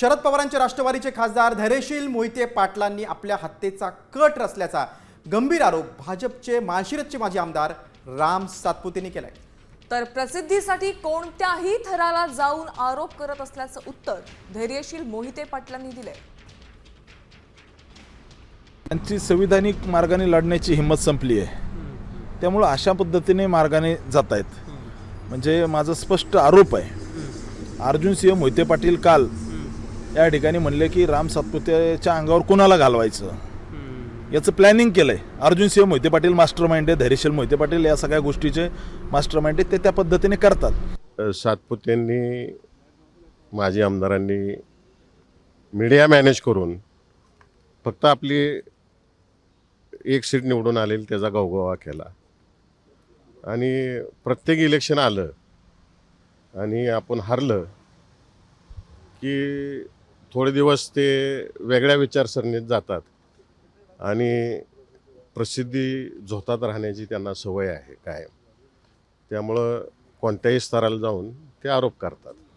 शरद पवारांचे राष्ट्रवादीचे खासदार धैर्यशील मोहिते पाटलांनी आपल्या हत्येचा कट रचल्याचा गंभीर आरोप भाजपचे माळशिरसचे माजी आमदार राम सातपुतेंनी केलाय. तर प्रसिद्धीसाठी कोणत्याही थराला जाऊन आरोप करत असल्याचं उत्तर धैर्यशील मोहिते पाटलांनी दिलंय. त्यांची संविधानिक मार्गाने लढण्याची हिंमत संपली आहे. त्यामुळं अशा पद्धतीने मार्गाने जात आहेत म्हणजे माझा स्पष्ट आरोप आहे. अर्जुन सिंह मोहिते पाटील काल या ठिकाणी म्हणले की राम सातपुतेच्या अंगावर कोणाला घालवायचं? याचं प्लॅनिंग केलं आहे अर्जुन सिंह मोहिते पाटील मास्टर माइंड आहे धैर्यशील मोहिते पाटील या सगळ्या गोष्टीचे मास्टर माइंड आहे ते त्या पद्धतीने करतात. सातपुतेंनी माजी आमदारांनी मीडिया मॅनेज करून फक्त आपली एक सीट निवडून आलेली त्याचा गवगवा केला. आणि प्रत्येक इलेक्शन आलं आणि आपण हारलं की थोडे दिवस ते वेगळ्या विचारसरणीत जातात. आणि प्रसिद्धी झोतात राहण्याची त्यांना सवय आहे कायम. त्यामुळं कोणत्याही स्तराला जाऊन ते आरोप करतात.